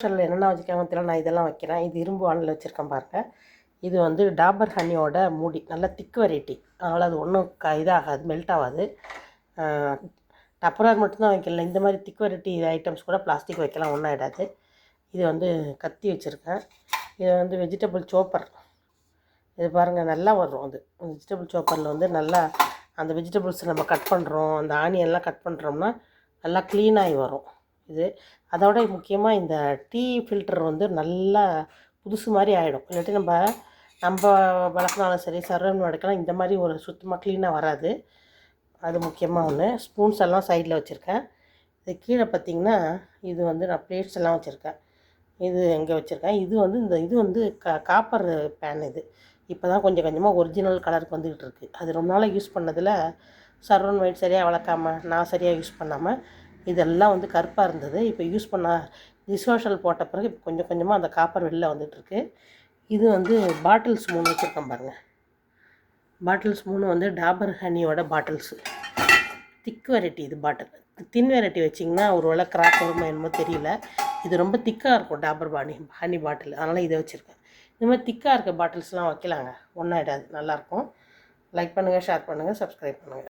டிஷ்ஷில் என்னென்ன வச்சுருக்காங்க தெரியல. நான் இதெல்லாம் வைக்கிறேன். இது இரும்பு வானில் வச்சுருக்கேன் பாருங்கள் இது வந்து டாபர் ஹனியோட மூடி. நல்ல திக் வெரைட்டி அதனால் அது ஒன்றும் க இதாகாது மெல்ட் ஆகாது. டப்பரார் மட்டும்தான் வைக்கல. இந்த மாதிரி திக் வெரைட்டி ஐட்டம்ஸ் கூட பிளாஸ்டிக் வைக்கலாம். ஒன்றும் ஆகிடாது இது வந்து கத்தி வச்சுருக்கேன். இது வந்து வெஜிடபிள் சோப்பர் இது பாருங்கள் நல்லா வரும் அது. வெஜிடபிள் சோப்பரில் வந்து நல்லா அந்த வெஜிடபிள்ஸ் நம்ம கட் பண்ணுறோம் அந்த ஆனியன்லாம் கட் பண்ணுறோம்னா நல்லா க்ளீனாகி வரும். இது. அதோட முக்கியமாக இந்த டீ ஃபில்டர் வந்து நல்லா புதுசு மாதிரி ஆகிடும் இல்லாட்டி நம்ம நம்ம வளர்க்குனாலும் சரி சர்வன் வளர்க்கலாம் இந்த மாதிரி ஒரு சுத்தமாக க்ளீனாக வராது. அது முக்கியமாக ஒன்று ஸ்பூன்ஸ் எல்லாம் சைடில் வச்சுருக்கேன். இது கீழே பார்த்திங்கன்னா இது வந்து நான் பிளேட்ஸ் எல்லாம் வச்சுருக்கேன். இது எங்கே வச்சுருக்கேன். இது வந்து இந்த இது வந்து கா காப்பர் பேன் இது. இப்போ தான் கொஞ்சம் கொஞ்சமாக ஒரிஜினல் கலருக்கு வந்துக்கிட்டு இருக்குது அது ரொம்ப நாளாக யூஸ் பண்ணதில் சர்வன் ஒயிட் சரியாக வளர்க்காம நான் சரியாக யூஸ் பண்ணாமல் இதெல்லாம் வந்து கருப்பாக இருந்தது. இப்போ யூஸ் பண்ண டிஷ்வாஷல் போட்ட பிறகு இப்போ கொஞ்சம் கொஞ்சமாக அந்த காப்பர் வெளில வந்துட்டுருக்கு. இது வந்து பாட்டில்ஸ் மூணு வச்சுருக்கேன் பாருங்கள் பாட்டில்ஸ் மூணு வந்து டாபர் ஹனியோட பாட்டில்ஸு திக் வெரைட்டி இது பாட்டில் தின் வெரைட்டி வச்சிங்கன்னா ஒரு வேளை கிராக் வருமா என்னமோ தெரியல. இது ரொம்ப திக்காக இருக்கும் டாபர் பாணி ஹனி பாட்டில் அதனால் இதை வச்சுருக்கேன். இந்த மாதிரி திக்காக இருக்க பாட்டில்ஸ்லாம் வைக்கலாங்க. ஒன்றாயிடாது நல்லாயிருக்கும் லைக் பண்ணுங்கள் ஷேர் பண்ணுங்கள் சப்ஸ்கிரைப் பண்ணுங்கள்